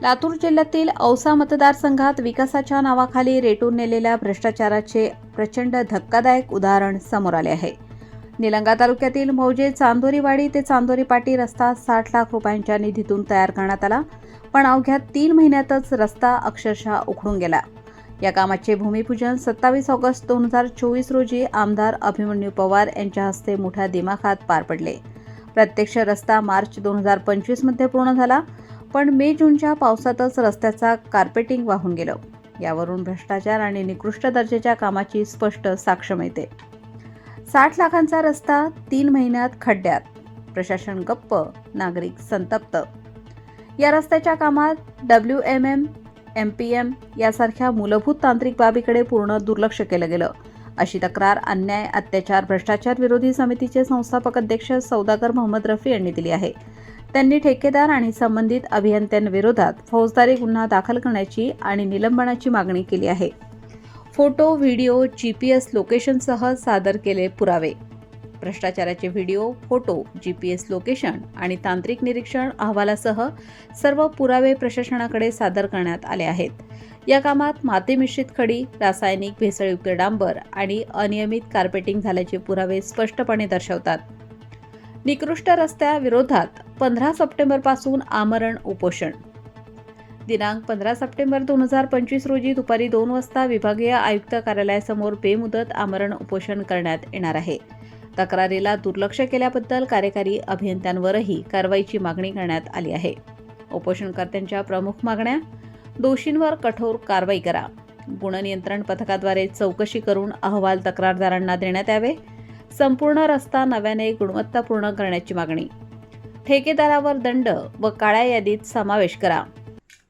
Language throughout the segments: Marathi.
लातूर जिल्ह्यातील औसा मतदारसंघात विकासाच्या नावाखाली रेटून नेलेल्या भ्रष्टाचाराचे प्रचंड धक्कादायक उदाहरण समोर आले आहे. निलंगा तालुक्यातील मौजे चांदोरीवाडी ते चांदोरी पाटी रस्ता साठ लाख रुपयांच्या निधीतून तयार करण्यात आला पण अवघ्या तीन महिन्यातच रस्ता अक्षरशः उखडून गेला. या कामाचे भूमिपूजन सत्तावीस ऑगस्ट दोन हजार चोवीस रोजी आमदार अभिमन्यू पवार यांच्या हस्ते मोठ्या दिमाखात पार पडले. प्रत्यक्ष रस्ता मार्च दोन हजार पंचवीसमध्ये पूर्ण झाला पण मे जूनच्या पावसातच रस्त्याचा कार्पेटिंग वाहून गेलं. यावरून भ्रष्टाचार आणि निकृष्ट दर्जाच्या कामाची स्पष्ट साक्ष मिळते. साठ लाखांचा रस्ता तीन महिन्यात खड्ड्यात. प्रशासन गप्प नागरिक संतप्त. या रस्त्याच्या कामात W M M M P M यासारख्या मूलभूत तांत्रिक बाबीकडे पूर्ण दुर्लक्ष केलं गेलं. अशी तक्रार अन्याय अत्याचार भ्रष्टाचार विरोधी समितीचे संस्थापक अध्यक्ष सौदागर मोहम्मद रफी यांनी दिली आहे. त्यांनी ठेकेदार आणि संबंधित अभियंत्यांविरोधात फौजदारी गुन्हा दाखल करण्याची आणि निलंबनाची मागणी केली आहे. Photo video G P S लोकेशनसह सादर केले पुरावे. भ्रष्टाचाराचे video photo G P S location आणि तांत्रिक निरीक्षण अहवालासह सर्व पुरावे प्रशासनाकडे सादर करण्यात आले आहेत. या कामात माती मिश्रित खडी रासायनिक भेसळयुक्त डांबर आणि अनियमित कार्पेटिंग झाल्याचे पुरावे स्पष्टपणे दर्शवतात. निकृष्ट रस्त्याविरोधात पंधरा सप्टेंबरपासून आमरण उपोषण. दिनांक पंधरा सप्टेंबर दोन हजार पंचवीस रोजी दुपारी दोन वाजता विभागीय आयुक्त कार्यालयासमोर बेमुदत आमरण उपोषण करण्यात येणार आहे. तक्रारीला दुर्लक्ष केल्याबद्दल कार्यकारी अभियंत्यांवरही कारवाईची मागणी करण्यात आली आहे. उपोषणकर्त्यांच्या प्रमुख मागण्या दोषींवर कठोर कारवाई करा. गुणनियंत्रण पथकाद्वारे चौकशी करून अहवाल तक्रारदारांना देण्यात यावे. संपूर्ण रस्ता नव्याने गुणवत्तापूर्ण करण्याची मागणी. ठेकेदारावर दंड व काळ्या यादीत समावेश करा.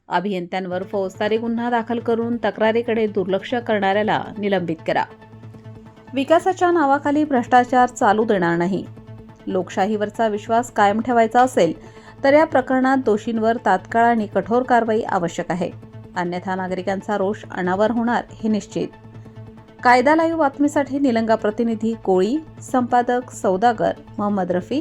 अभियंत्यांवर फौजदारी गुन्हा दाखल करून तक्रारीकडे दुर्लक्ष करणाऱ्याला निलंबित करा. विकासाच्या नावाखाली भ्रष्टाचार चालू देणार नाही. लोकशाहीवरचा विश्वास कायम ठेवायचा असेल तर या प्रकरणात दोषींवर तात्काळ आणि कठोर कारवाई आवश्यक आहे. अन्यथा नागरिकांचा रोष अनावर होणार हे निश्चित. कायदा लाईव्ह बातमीसाठी निलंगा प्रतिनिधी कोळी संपादक सौदागर मोहम्मद रफी